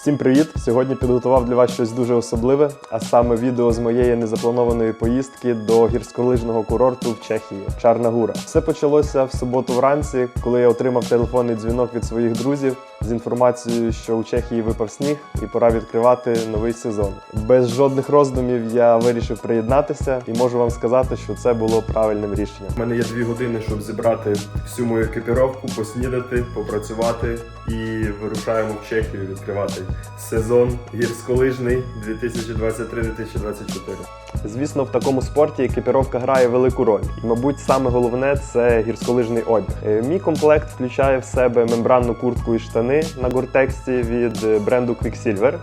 Всім привіт! Сьогодні підготував для вас щось дуже особливе, а саме відео з моєї незапланованої поїздки до гірськолижного курорту в Чехії Чарна Гура. Все почалося в суботу вранці, коли я отримав телефонний дзвінок від своїх друзів з інформацією, що у Чехії випав сніг і пора відкривати новий сезон. Без жодних роздумів я вирішив приєднатися і можу вам сказати, що це було правильним рішенням. У мене є дві години, щоб зібрати всю мою екіпіровку, поснідати, попрацювати і вирушаємо в Чехію відкривати сезон гірськолижний 2023-2024. Звісно, в такому спорті екіпіровка грає велику роль. І, мабуть, саме головне це гірськолижний одяг. Е, Мій комплект включає в себе мембранну куртку і штани на гортексті від е, бренду Quicksilver.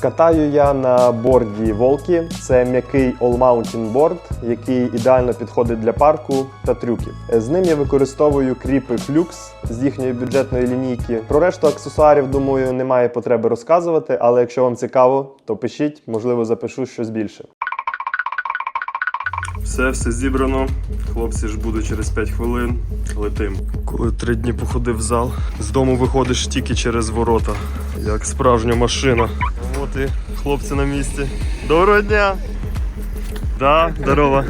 Катаю я на борді Волкі. Це м'який All Mountain борд, який ідеально підходить для парку та трюків. Е, З ним я використовую кріпи Flux з їхньої бюджетної лінійки. Про решту аксесуарів, думаю, немає потреби розказувати, але якщо вам цікаво, то пишіть, можливо, запишу щось більше. Все, все зібрано. Хлопці ж будуть через 5 хвилин. Летим. Коли три дні походив в зал, з дому виходиш тільки через ворота, як справжня машина. От і хлопці на місці. Доброго дня! Да, здорово.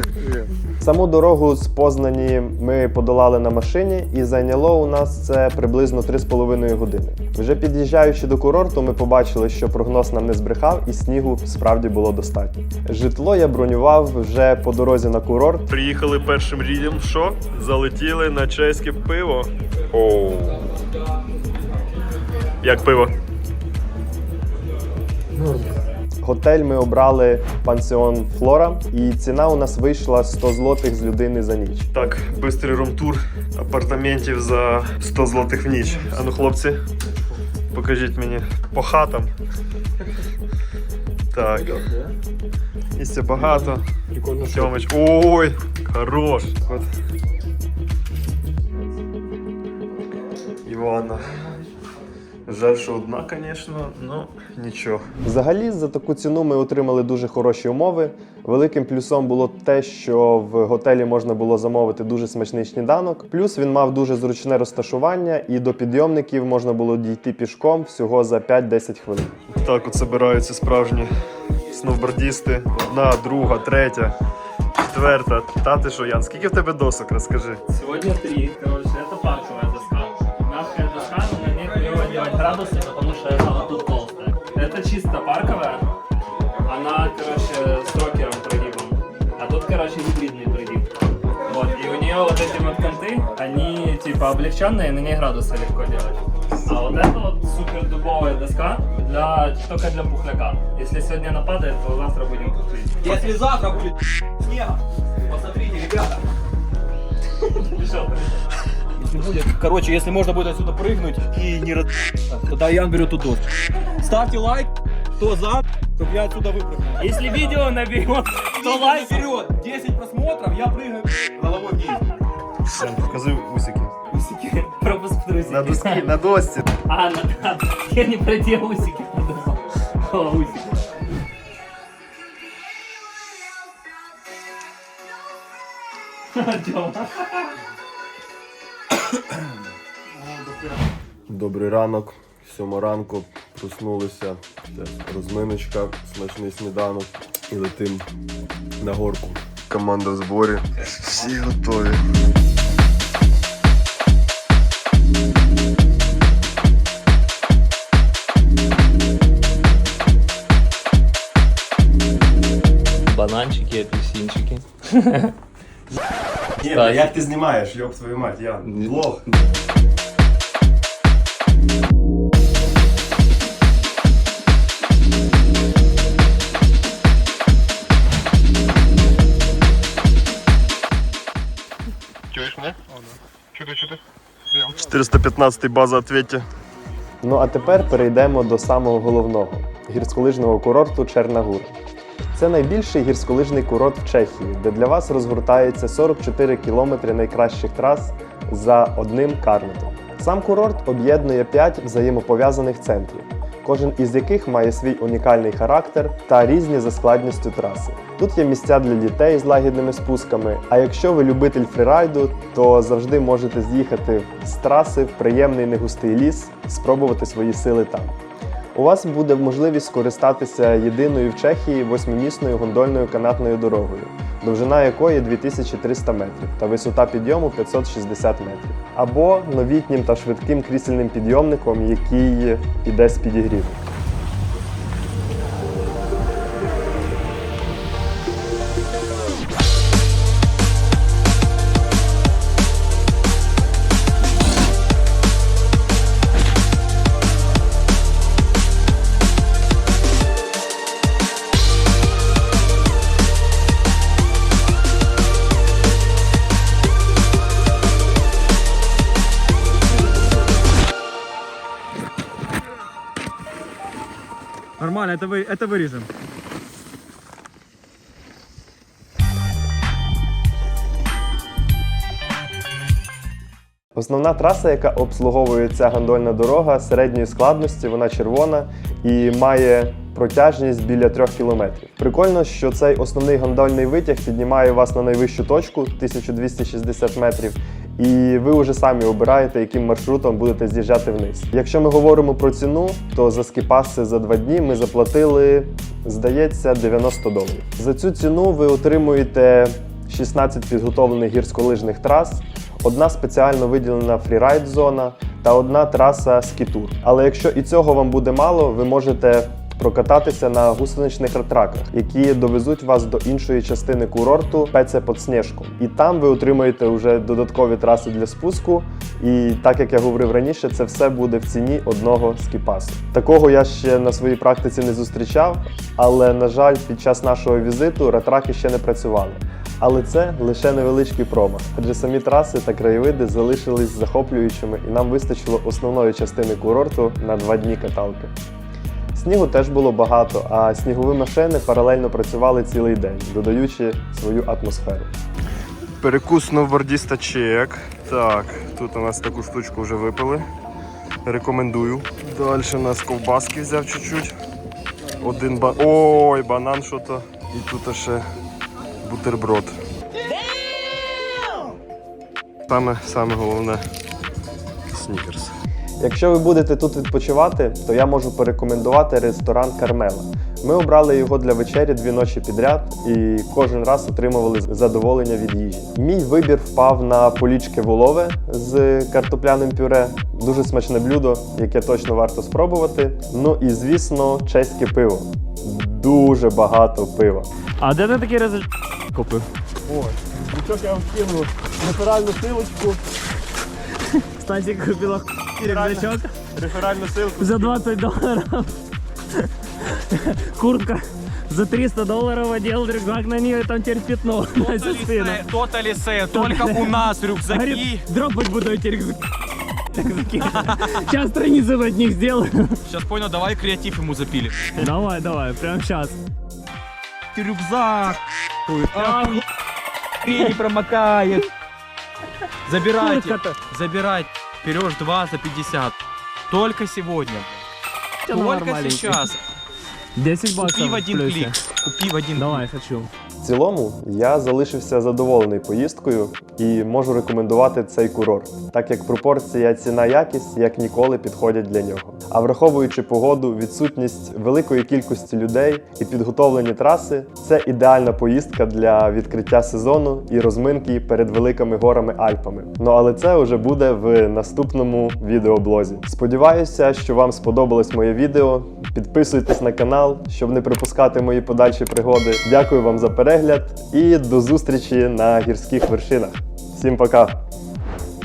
Саму дорогу з Познані ми подолали на машині, і зайняло у нас це приблизно 3,5 години. Вже під'їжджаючи до курорту, ми побачили, що прогноз нам не збрехав, і снігу справді було достатньо. Житло я бронював вже по дорозі на курорт. Приїхали першим рідом. Що? Залетіли на чеське пиво. Оу. Як пиво? Готель ми обрали пансіон Флора, і ціна у нас вийшла 100 злотих з людини за ніч. Так, бистрий румтур апартаментів за 100 злотих в ніч. А ну, хлопці, покажіть мені по хатам. Так. Місця багато. Прикольно, що Ой, хорош. От. Івана. Жаль, що одна, звісно, ну нічого. Взагалі, за таку ціну ми отримали дуже хороші умови. Великим плюсом було те, що в готелі можна було замовити дуже смачний сніданок. Плюс він мав дуже зручне розташування, і до підйомників можна було дійти пішком всього за 5-10 хвилин. Так, от збираються справжні сноубордісти. Одна, друга, третя, четверта. Та ти що, Ян, скільки в тебе досок? Розкажи. Сегодня три. Градусы, потому что она тут толстая. Это чисто парковая. Она, короче, с рокером прогибом. А тут, короче, гибридный прогиб. Вот, и у нее вот эти вот конты, они типа облегченные, на ней градусы легко делать. А вот это вот супер дубовая доска для только для пухляка. Если сегодня нападает, то завтра будем пухлить. Если завтра будет снега, посмотрите, ребята. Пришел, Если будет, короче, если можно будет отсюда прыгнуть и не раз... Тогда Ян берет ту. Ставьте лайк, кто за, чтобы я отсюда выпрыгнул. Если видео наберет 100 лайков, Вперед, 10 просмотров, я прыгаю головой вниз. Покажи усики. усики, пропуск в трусики. на досці. А, на, да, я не про те усики подумал. О, усики. Тёма. Добрий ранок, сьома ранку, проснулися. Розминочка, смачний сніданок і летим на горку. Команда в зборі. Всі готові. Бананчики, апельсинчики. Ні, Так. як ти знімаєш, йоб твою мать, я влог. Чуєш мене? Чути, чути. 415 база ответьте. Ну а тепер перейдемо до самого головного гірськолижного курорту Чернагур. Це найбільший гірськолижний курорт в Чехії, де для вас розгортається 44 кілометри найкращих трас за одним карнетом. Сам курорт об'єднує 5 взаємопов'язаних центрів, кожен із яких має свій унікальний характер та різні за складністю траси. Тут є місця для дітей з лагідними спусками. А якщо ви любитель фрірайду, то завжди можете з'їхати з траси в приємний негустий ліс, спробувати свої сили там. У вас буде можливість скористатися єдиною в Чехії восьмимісною гондольною канатною дорогою, довжина якої 2300 метрів та висота підйому 560 метрів, або новітнім та швидким крісельним підйомником, який піде з підігрівом. Нормально, это, вы, это вырежем. Основна траса, яка обслуговує ця гондольна дорога середньої складності, вона червона і має протяжність біля 3 кілометрів. Прикольно, що цей основний гондольний витяг піднімає вас на найвищу точку 1260 метрів. і ви вже самі обираєте, яким маршрутом будете з'їжджати вниз. Якщо ми говоримо про ціну, то за скіпаси за два дні ми заплатили, здається, 90 доларів. За цю ціну ви отримуєте 16 підготовлених гірськолижних трас, одна спеціально виділена фрірайд зона та одна траса скітур. Але якщо і цього вам буде мало, ви можете прокататися на гусеничних ретраках, які довезуть вас до іншої частини курорту Пеце под Снежком. І там ви отримаєте вже додаткові траси для спуску. І так як я говорив раніше, це все буде в ціні одного скіпасу. Такого я ще на своїй практиці не зустрічав, але на жаль, під час нашого візиту ретраки ще не працювали. Але це лише невеличкий промах, адже самі траси та краєвиди залишились захоплюючими, і нам вистачило основної частини курорту на два дні каталки. Снігу теж було багато, а снігові машини паралельно працювали цілий день, додаючи свою атмосферу. Перекус сноубордіста чек. Так, тут у нас таку штучку вже випили. Рекомендую. Далі у нас ковбаски взяв чуть-чуть. Один ба... Ой, банан що-то. І тут ще бутерброд. Саме, саме головне снікерс. Якщо ви будете тут відпочивати, то я можу порекомендувати ресторан Кармела. Ми обрали його для вечері дві ночі підряд і кожен раз отримували задоволення від їжі. Мій вибір впав на полічки волове з картопляним пюре. Дуже смачне блюдо, яке точно варто спробувати. Ну і звісно, чеське пиво. Дуже багато пива. А де ти такий результат купив? Ось, нічого я вам скину реферальну силочку. Стасик купила рюкзачок Реферальну силку. за 20 долларов. Куртка за 300 долларов одел рюкзак на нее, и там теперь пятно на всю спину. Только у нас рюкзаки. Говорит, дропать буду эти рюкзаки. Сейчас страницу от них сделаю. Сейчас понял, давай креатив ему запилим. Давай, давай, прямо сейчас. Рюкзак. Охуеть. не промокает. Забирайте, забирайте. Берешь 2 за 50. Только сегодня. Только сейчас. 10 баксов. Купи в один плюсе. клик. Купи в один Давай, хочу. В цілому я залишився задоволений поїздкою і можу рекомендувати цей курорт, так як пропорція ціна-якість як ніколи підходять для нього. А враховуючи погоду, відсутність великої кількості людей і підготовлені траси, це ідеальна поїздка для відкриття сезону і розминки перед великими горами Альпами. Ну але це вже буде в наступному відеоблозі. Сподіваюся, що вам сподобалось моє відео. Підписуйтесь на канал, щоб не пропускати мої подальші пригоди. Дякую вам за перегляд і до зустрічі на гірських вершинах. Всім пока!